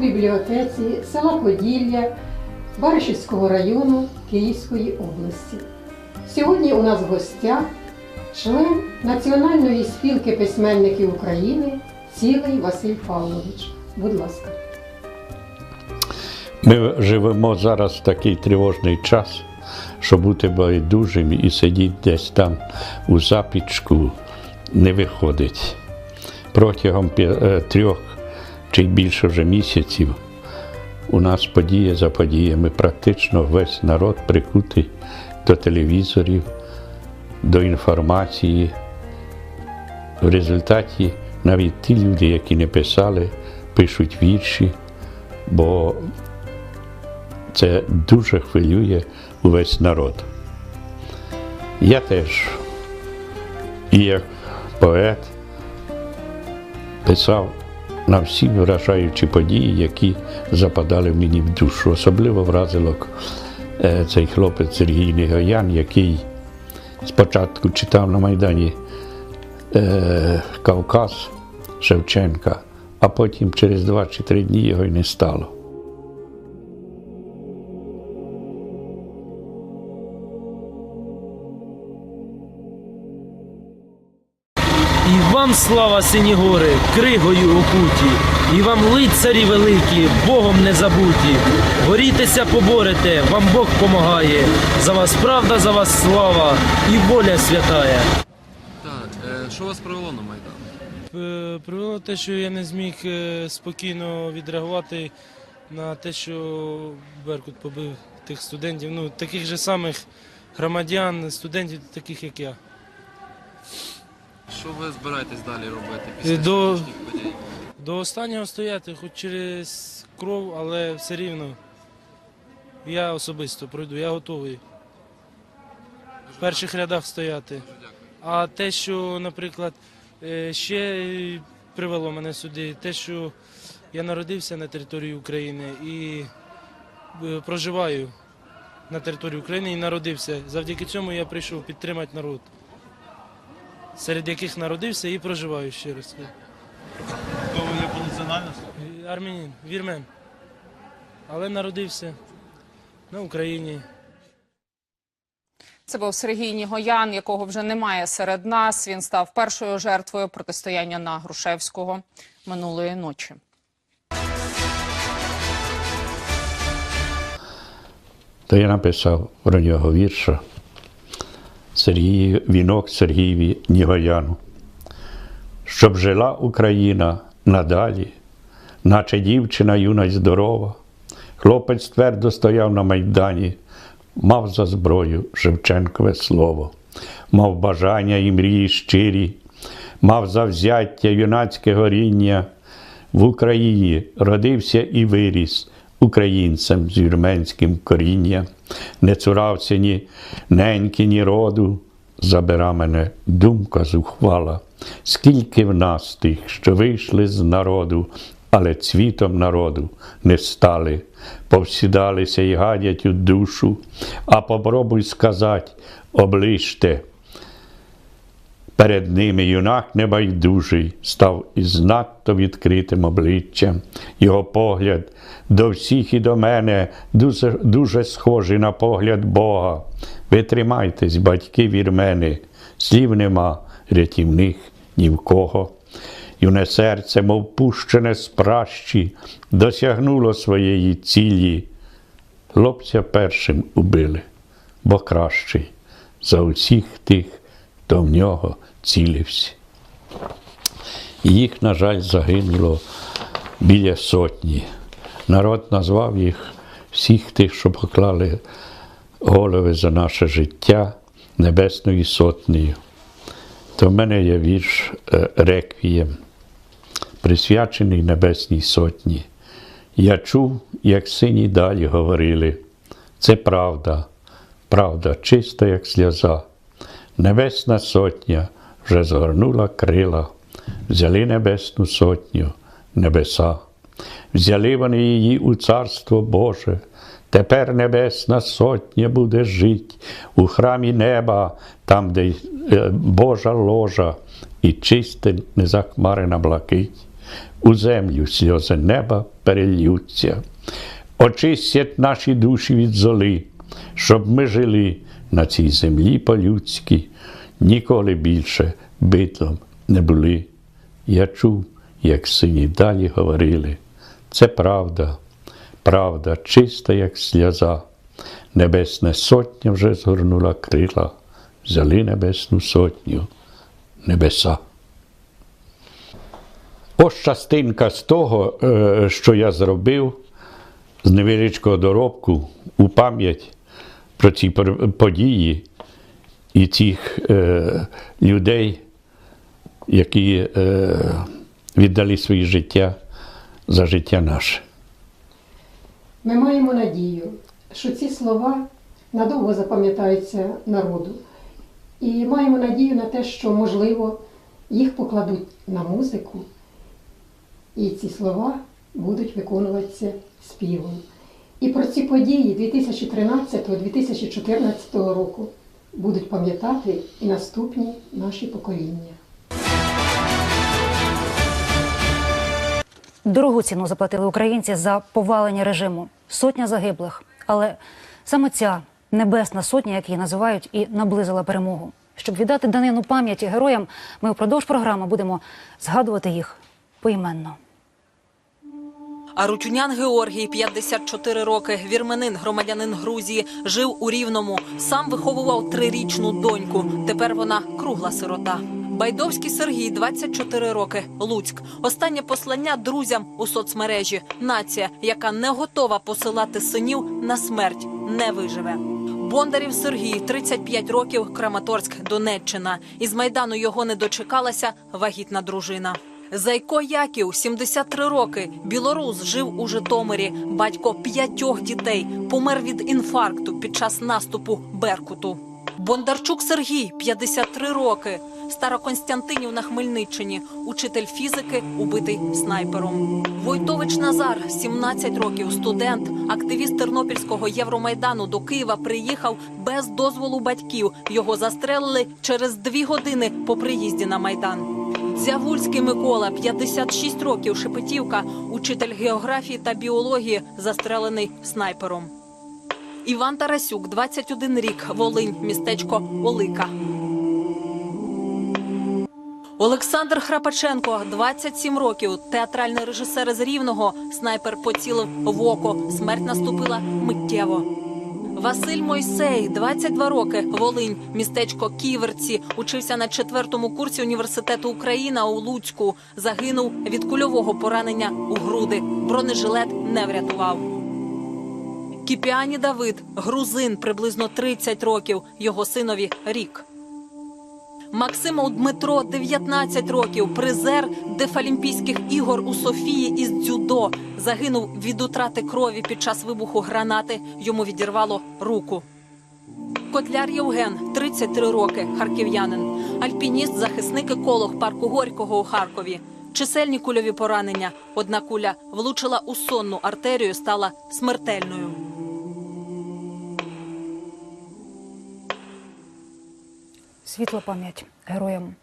бібліотеці села Поділля Баришівського району Київської області. Сьогодні у нас в гостях член Національної спілки письменників України Цілий Василь Павлович. Будь ласка. Ми живемо зараз в такий тривожний час, що бути байдужим і сидіти десь там у запічку не виходить. Протягом е, трьох чи більше вже місяців у нас подія за подіями. Практично весь народ прикутий до телевізорів, до інформації. В результаті навіть ті люди, які не писали, пишуть вірші, бо це дуже хвилює увесь народ. Я теж, і як поет, писав на всі вражаючі події, які западали мені в душу. Особливо вразило е, цей хлопець Сергій Негоян, який спочатку читав на Майдані е, Кавказ Шевченка, а потім через два чи три дні його й не стало. Вам слава сині гори, кригою окуті, і вам лицарі великі, Богом не забуті. Борітеся, поборете, вам Бог помагає. За вас правда, за вас слава і воля святая. Так, е, що вас привело на Майдан? Е, Привело те, що я не зміг е, спокійно відреагувати на те, що Беркут побив тих студентів, ну таких же самих громадян, студентів, таких як я. Що ви збираєтесь далі робити після Е, до- сьогоднішніх подій? До останнього стояти, хоч через кров, але все рівно. Я особисто пройду, я готовий. В перших рядах стояти. А те, що, наприклад, е, ще привело мене сюди, те, що я народився на території України і е, проживаю на території України і народився. Завдяки цьому я прийшов підтримати народ, серед яких народився і проживаю ще раз. Хто ви є по національності? Армянин, вірмен. Але народився на Україні. Це був Сергій Нігоян, якого вже немає серед нас. Він став першою жертвою протистояння на Грушевського минулої ночі. То я написав про нього вірша Сергій, вінок Сергієві Нігояну. Щоб жила Україна надалі, наче дівчина юна й здорова, хлопець твердо стояв на майдані, мав за зброю Шевченкове слово, мав бажання і мрії щирі, мав завзяття юнацьке горіння. В Україні родився і виріс українцем з вірменським коріння, не цуравці ні неньки, ні роду, забира мене думка зухвала, скільки в нас тих, що вийшли з народу, але цвітом народу не стали, повсідалися й гадять у душу, а попробуй сказать, оближте. Перед ними юнак небайдужий став із надто відкритим обличчям. Його погляд до всіх і до мене дуже, дуже схожий на погляд Бога. Ви тримайтесь, батьки вірмени, слів нема рятівних ні в кого. Юне серце, мов пущене з пращі, досягнуло своєї цілі. Хлопця першим убили, бо кращий за усіх тих, хто в нього цілився. Їх, на жаль, загинуло біля сотні. Народ назвав їх всіх тих, що поклали голови за наше життя Небесною Сотнею. То в мене є вірш е, Реквієм, присвячений Небесній Сотні. Я чув, як сині далі говорили. Це правда, правда, чиста, як сльоза. Небесна сотня вже згорнула крила, взяли небесну сотню, небеса, взяли вони її у царство Боже. Тепер небесна сотня буде жить у храмі неба, там, де е, Божа ложа і чисте незахмарена блакить. у землю сльози неба перельються. Очистять наші душі від золи, щоб ми жили на цій землі по-людськи, ніколи більше битлом не були. Я чув, як сині далі говорили. Це правда, правда, чиста, як сльоза. Небесна сотня вже згорнула крила, взяли небесну сотню, небеса. Ось частинка з того, е, що я зробив з невеличкого доробку у пам'ять про ці події і цих е, людей, які е, віддали своє життя за життя наше. Ми маємо надію, що ці слова надовго запам'ятаються народу. І маємо надію на те, що, можливо, їх покладуть на музику, і ці слова будуть виконуватися співом. І про ці події 2013-2014 року будуть пам'ятати і наступні наші покоління. Дорогу ціну заплатили українці за повалення режиму. Сотня загиблих. Але саме ця небесна сотня, як її називають, і наблизила перемогу. Щоб віддати данину пам'яті героям, ми впродовж програми будемо згадувати їх поіменно. Арутюнян Георгій, 54 роки, вірменин, громадянин Грузії, жив у Рівному. Сам виховував трирічну доньку. Тепер вона кругла сирота. Байдовський Сергій, 24 роки, Луцьк. Останнє послання друзям у соцмережі. Нація, яка не готова посилати синів на смерть, не виживе. Бондарів Сергій, 35 років, Краматорськ, Донеччина. Із майдану його не дочекалася вагітна дружина. Зайко Яків, 73 роки, білорус, жив у Житомирі. Батько п'ятьох дітей помер від інфаркту під час наступу Беркуту. Бондарчук Сергій, 53 роки, Староконстянтинів на Хмельниччині, учитель фізики, убитий снайпером. Войтович Назар, 17 років, студент, активіст Тернопільського Євромайдану до Києва приїхав без дозволу батьків. Його застрелили через дві години по приїзді на майдан. Дзявульський Микола, 56 років, Шепетівка, учитель географії та біології, застрелений снайпером. Іван Тарасюк, 21 рік, Волинь, містечко Олика. Олександр Храпаченко, 27 років, театральний режисер з Рівного. Снайпер поцілив в око. Смерть наступила миттєво. Василь Мойсей, 22 роки, Волинь, містечко Ківерці, учився на четвертому курсі університету Україна у Луцьку. Загинув від кульового поранення у груди. Бронежилет не врятував. Кіпіані Давид, грузин, приблизно 30 років, його синові рік. Максимов Дмитро, 19 років, призер Дефалімпійських ігор у Софії із дзюдо. Загинув від утрати крові під час вибуху гранати. Йому відірвало руку. Котляр Євген, 33 роки, харків'янин. Альпініст, захисник еколог парку Горького у Харкові. Чисельні кульові поранення. Одна куля влучила у сонну артерію, стала смертельною. Світла пам'ять героям.